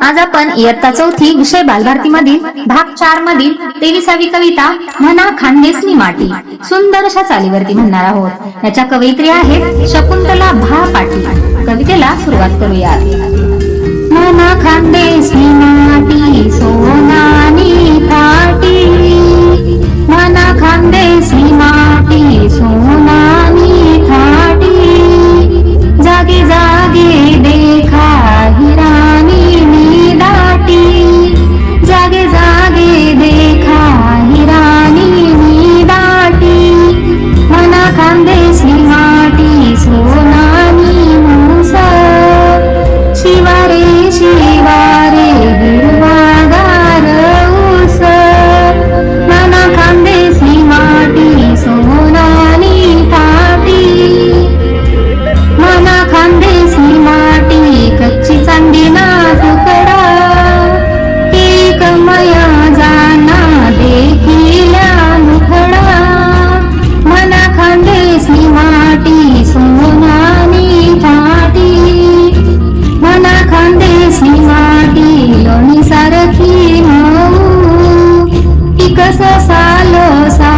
आज आपण इयत्ता चौथी विषय बालभारती मधील भाग चार मधील तेविसावी कविता म्हणा खानदेसनी माटी सुंदर अशा चालीवरती म्हणणार आहोत. याच्या कवयित्री आहेत शकुंतला भा पाटील. कवितेला सुरुवात करूया म्हणा खानदेसनी लोणी सारखी माऊ हो. टिकस साल सा